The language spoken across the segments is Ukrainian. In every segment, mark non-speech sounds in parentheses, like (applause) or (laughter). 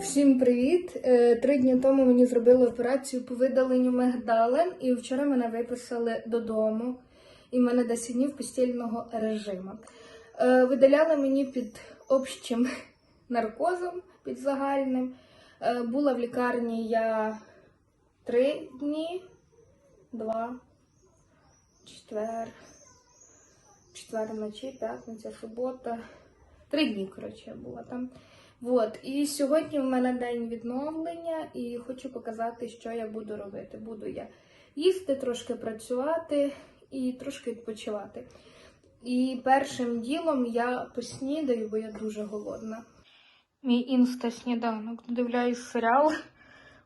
Всім привіт! Е, Три дні тому мені зробили операцію по видаленню мигдалин, і вчора мене виписали додому. І в мене 10 днів постільного режиму. Е, Видаляли мені під общим (laughs) наркозом, під загальним. Е, Була в лікарні я три дні, два, четвер, четвер вночі, п'ятниця, субота. Три дні, коротше, я була там. Вот. І сьогодні в мене день відновлення, і хочу показати, що я буду робити. Буду я їсти, трошки працювати і трошки відпочивати. І першим ділом я поснідаю, бо я дуже голодна. Мій інста-сніданок. Дивляюсь серіал.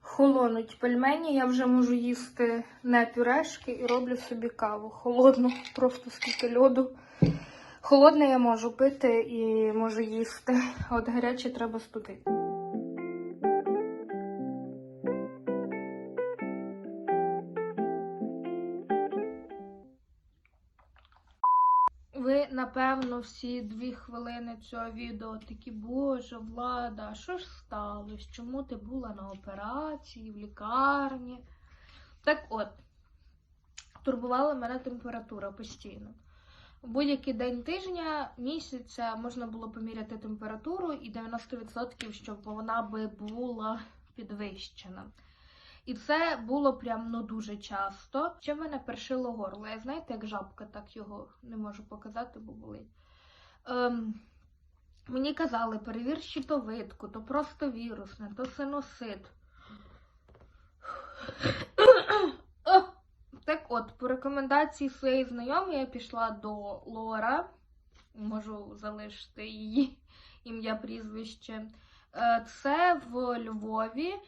Холонуть пельмені. Я вже можу їсти не пюрешки і роблю собі каву. Холодну, просто скільки льоду. Холодне я можу пити і можу їсти. (laughs) От гаряче треба студити. Ви, напевно, всі дві хвилини цього відео такі, боже, влада, що ж сталося? Чому ти була на операції, в лікарні? Так от, турбувала мене температура постійно. Будь-який день тижня, місяця можна було поміряти температуру і 90%, щоб вона би була підвищена. І це було прям ну дуже часто. Ще в мене першило горло. Я знаєте, як жабка, так його не можу показати, бо болить. Ем, мені казали, перевір щитовидку, то просто вірусне, то синусит. О! Так от, по рекомендації своєї знайомої я пішла до Лора. Можу залишити її (laughs) ім'я прізвище. Е, Це в Львові, е,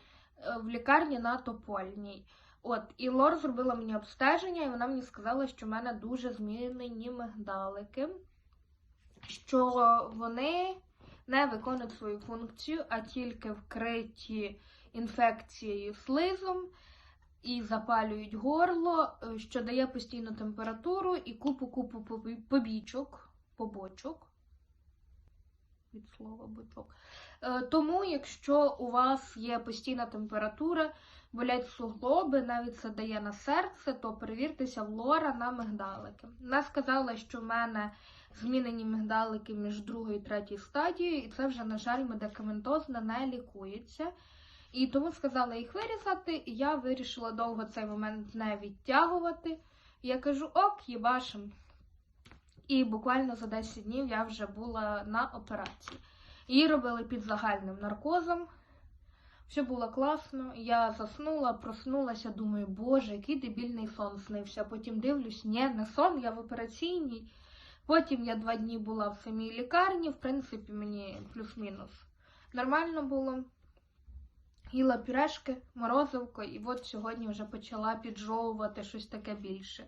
в лікарні на Топольній. От, і Лор зробила мені обстеження, і вона мені сказала, що в мене дуже змінені мигдалики, що вони не виконують свою функцію, а тільки вкриті інфекцією слизом і запалюють горло, е, що дає постійну температуру і купу-купу побі- побічок, побочок. Від слова бичок. Е, Тому, якщо у вас є постійна температура, болять суглоби, навіть це дає на серце, то перевіртеся в лора на мигдалики. Вона сказала, що в мене змінені мигдалики між другою і третьою стадією, і це вже, на жаль, медикаментозно не лікується. І тому сказала їх вирізати, і я вирішила довго цей момент не відтягувати. Я кажу, ок, їбашим. І буквально за 10 днів я вже була на операції. Її робили під загальним наркозом. Все було класно. Я заснула, проснулася, думаю, боже, який дебільний сон снився. Потім дивлюсь, ні, не сон, я в операційній. Потім я два дні була в самій лікарні, в принципі, мені плюс-мінус нормально було їла пюрешки, морозивко, і от сьогодні вже почала піджовувати щось таке більше.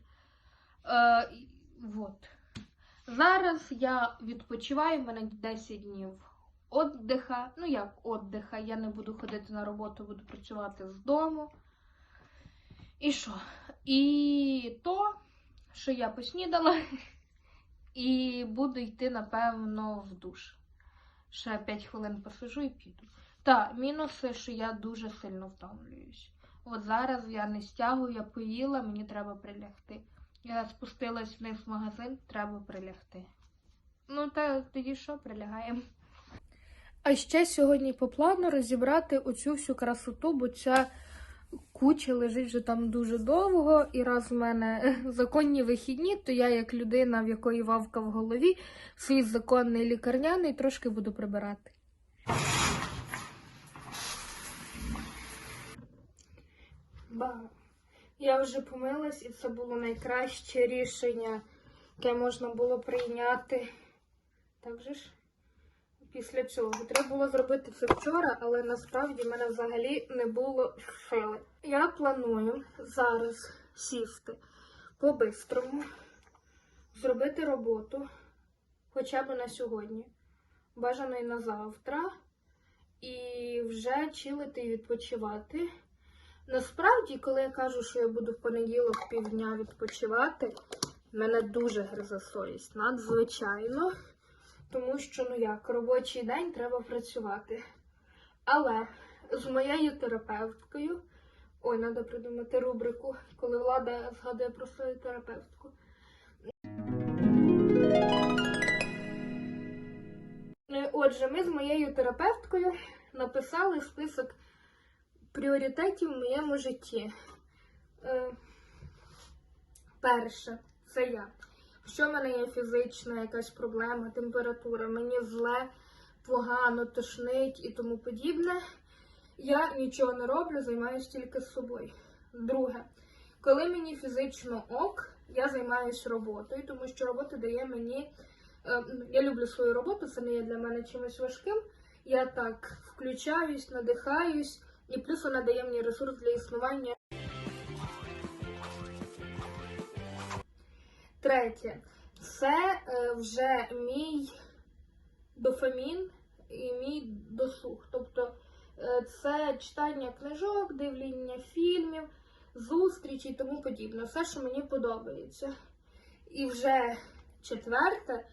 Е, от. Зараз я відпочиваю, в мене 10 днів отдиха. Ну як отдиха, я не буду ходити на роботу, буду працювати з дому. І що? І то, що я поснідала, (laughs) і буду йти, напевно, в душ. Ще 5 хвилин посижу і піду. Так, мінуси, що я дуже сильно втомлююсь. От зараз я не стягую, я поїла, мені треба прилягти. Я спустилась вниз в магазин, треба прилягти. Ну, та тоді що, прилягаємо. А ще сьогодні по плану розібрати оцю всю красоту, бо ця куча лежить вже там дуже довго, і раз в мене (laughs) законні вихідні, то я, як людина, в якої вавка в голові, свій законний лікарняний, трошки буду прибирати. Ба. Я вже помилась, і це було найкраще рішення, яке можна було прийняти. Так же ж? Після цього. Треба було зробити це вчора, але насправді в мене взагалі не було сили. Я планую зараз сісти по-бистрому, зробити роботу хоча б на сьогодні, бажано і на завтра, і вже чилити і відпочивати. Насправді, коли я кажу, що я буду в понеділок півдня відпочивати, мене дуже гризе совість, надзвичайно. тому що ну як, робочий день треба працювати. Але з моєю терапевткою, ой, треба придумати рубрику, коли влада згадує про свою терапевтку. Е, Отже, ми з моєю терапевткою написали список пріоритетів в моєму житті. Е, Перше, це я. Якщо в мене є фізична якась проблема, температура, мені зле, погано, тошнить і тому подібне, я нічого не роблю, займаюся тільки собою. Друге, коли мені фізично ок, я займаюся роботою, тому що робота дає мені. е, Я люблю свою роботу, це не є для мене чимось важким. Я так включаюсь, надихаюсь, і плюс вона дає мені ресурс для існування. Третє, це е, вже мій дофамін і мій досуг. Тобто е, це читання книжок, дивлення фільмів, зустрічі і тому подібне. Все, що мені подобається. І вже четверте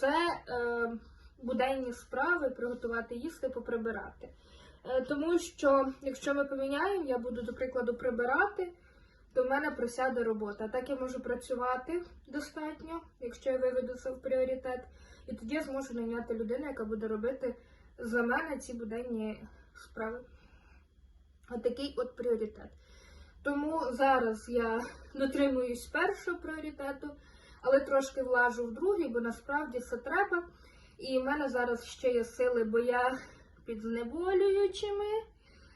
це е, буденні справи, приготувати їсти, поприбирати. Е, тому що, якщо ми поміняємо, я буду, до прикладу, прибирати, то в мене просяде робота. Так я можу працювати достатньо, якщо я виведу це в пріоритет, і тоді я зможу найняти людину, яка буде робити за мене ці буденні справи. Отакий от пріоритет. Тому зараз я дотримуюсь першого пріоритету, але трошки влажу в другий, бо насправді це треба. І в мене зараз ще є сили, бо я під знеболюючими.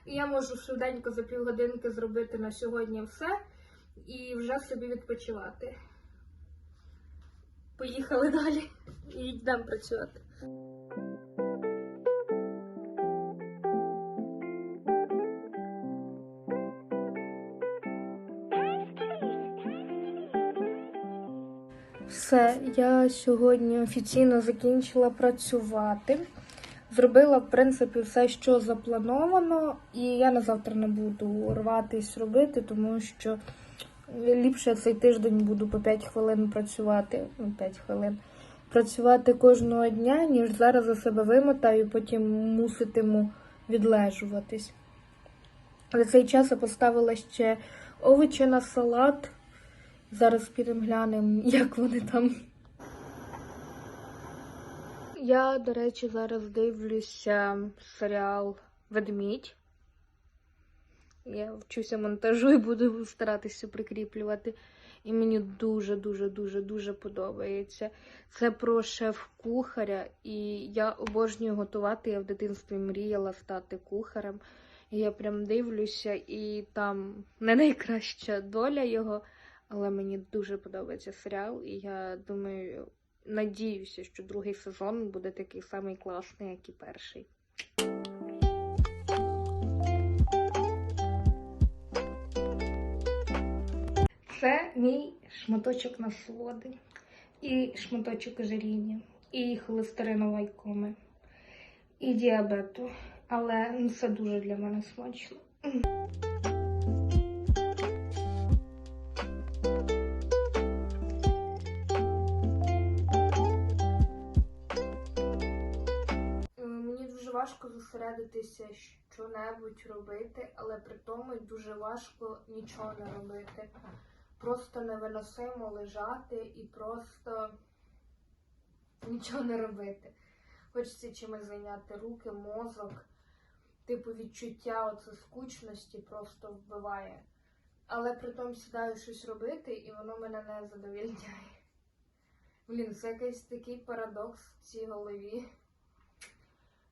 І я можу швиденько за півгодинки зробити на сьогодні все і вже собі відпочивати. Поїхали далі і йдемо працювати. Все, я сьогодні офіційно закінчила працювати. Зробила, в принципі, все, що заплановано, і я на завтра не буду рватись робити, тому що ліпше цей тиждень буду по 5 хвилин працювати. Ну, 5 хвилин. Працювати кожного дня, ніж зараз за себе вимотаю, потім муситиму відлежуватись. За цей час я поставила ще овочі на салат. Зараз підемо глянемо, як вони там. Я, до речі, зараз дивлюся серіал Ведмідь. Я вчуся монтажу і буду старатися прикріплювати. І мені дуже-дуже дуже дуже подобається. Це про шеф-кухаря, і я обожнюю готувати. Я в дитинстві мріяла стати кухарем. І я прям дивлюся, і там не найкраща доля його, але мені дуже подобається серіал. І я думаю, надіюся, що другий сезон буде такий самий класний, як і перший. Це мій шматочок насолоди, і шматочок ожиріння, і холестеринової коми, і діабету. Але ну, це дуже для мене смачно. Важко зосередитися, що-небудь робити, але при тому й дуже важко нічого не робити. Просто невиносимо лежати і просто нічого не робити. Хочеться чимось зайняти руки, мозок. Типу відчуття оце скучності просто вбиває. Але при тому сідаю щось робити, і воно мене не задовільняє. Блін, це якийсь такий парадокс в цій голові.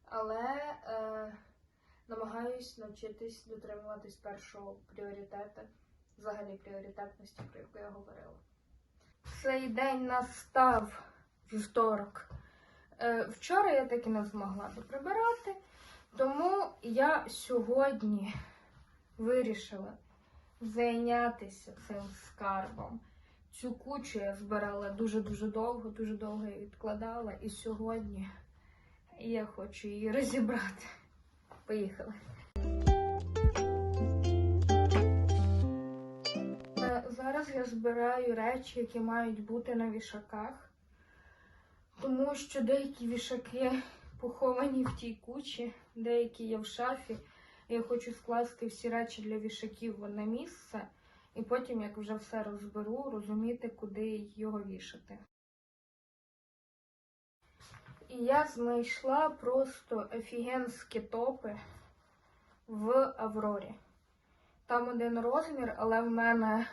Але е, намагаюсь навчитись дотримуватись першого пріоритету, взагалі пріоритетності, про яку я говорила. Цей день настав вівторок. Е, вчора я таки не змогла доприбирати, тому я сьогодні вирішила зайнятися цим скарбом. Цю кучу я збирала дуже-дуже довго, дуже довго я відкладала, і сьогодні я хочу її розібрати. Поїхали. Е, Зараз я збираю речі, які мають бути на вішаках. Тому що деякі вішаки поховані в тій кучі, деякі є в шафі. Я хочу скласти всі речі для вішаків одне місце, і потім, як вже все розберу, розуміти, куди його вішати. І я знайшла просто офігенські топи в Аврорі. Там один розмір, але в мене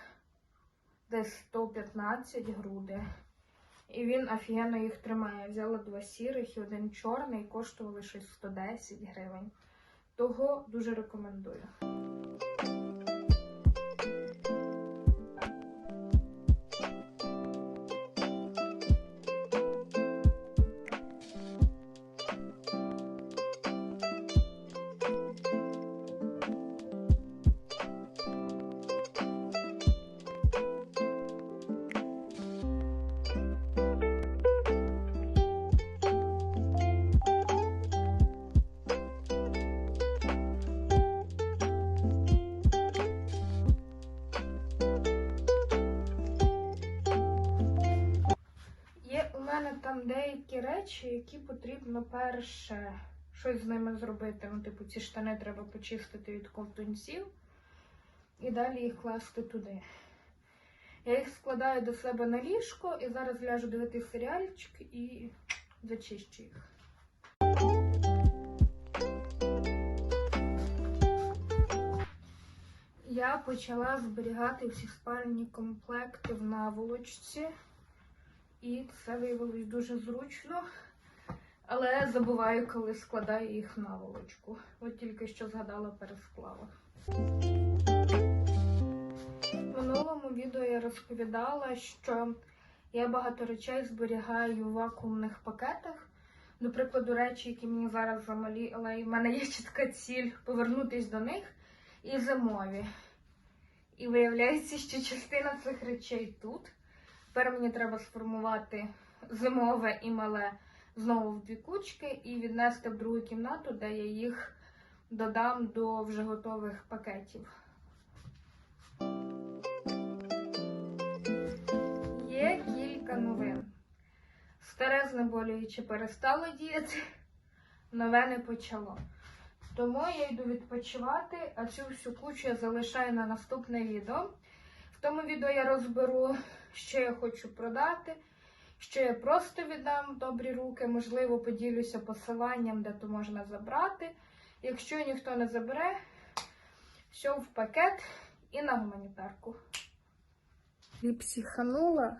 десь 115 груди. І він офігенно їх тримає. Я взяла два сірих і один чорний, коштували щось 110 гривень. Того дуже рекомендую. Деякі речі, які потрібно перше щось з ними зробити. Ну, типу, ці штани треба почистити від ковтунців і далі їх класти туди. Я їх складаю до себе на ліжко і зараз ляжу дивитися серіальчик і зачищу їх. Я почала зберігати всі спальні комплекти в наволочці. І це виявилось дуже зручно. Але забуваю, коли складаю їх на волочку. От тільки що згадала, пересклала. В минулому відео я розповідала, що я багато речей зберігаю в вакуумних пакетах. До прикладу, речі, які мені зараз замалі, але в мене є чітка ціль повернутись до них і зимові. І виявляється, що частина цих речей тут. Тепер мені треба сформувати зимове і мале знову в дві кучки і віднести в другу кімнату, де я їх додам до вже готових пакетів. Є кілька новин. Старе знеболююче перестало діяти, нове не почало. Тому я йду відпочивати, а цю всю кучу я залишаю на наступне відео. В тому відео я розберу, що я хочу продати, що я просто віддам в добрі руки, можливо, поділюся посиланням, де то можна забрати. Якщо ніхто не забере, все в пакет і на гуманітарку. І психанула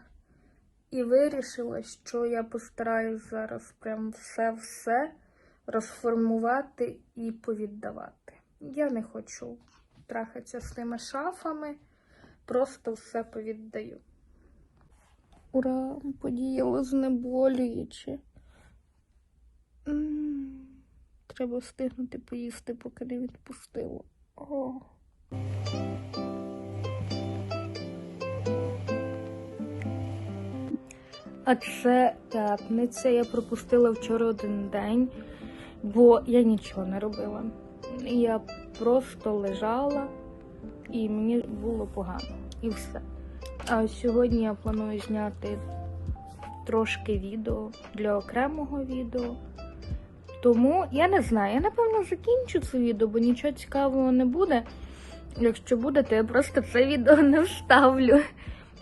і вирішила, що я постараюсь зараз прям все-все розформувати і повіддавати. Я не хочу трахатися з тими шафами, просто все повіддаю. Ура, подіяло знеболюючи. Треба встигнути поїсти, поки не відпустило. О. А це п'ятниця. Я пропустила вчора один день, бо я нічого не робила. Я просто лежала і мені було погано. І все. А сьогодні я планую зняти трошки відео для окремого відео. Тому я не знаю, я напевно закінчу це відео, бо нічого цікавого не буде. Якщо буде, то я просто це відео не вставлю.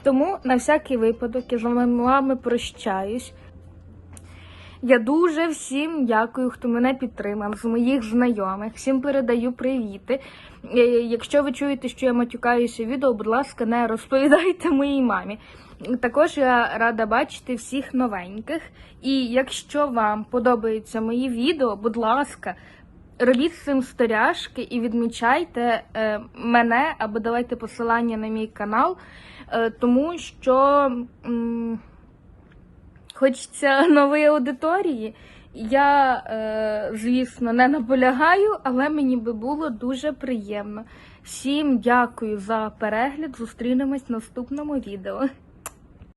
Тому на всякий випадок я з вами прощаюсь. Я дуже всім дякую, хто мене підтримав, з моїх знайомих. Всім передаю привіти. Е, Якщо ви чуєте, що я матюкаюся відео, будь ласка, не розповідайте (laughs) моїй мамі. Також я рада бачити всіх новеньких. І якщо вам подобаються мої відео, будь ласка, робіть з цим сторяшки і відмічайте е, мене або давайте посилання на мій канал, е, тому що. Хочеться (laughs) нової аудиторії. Я, е, звісно, не наполягаю, але мені би було дуже приємно. Всім дякую за перегляд. Зустрінемось в наступному відео.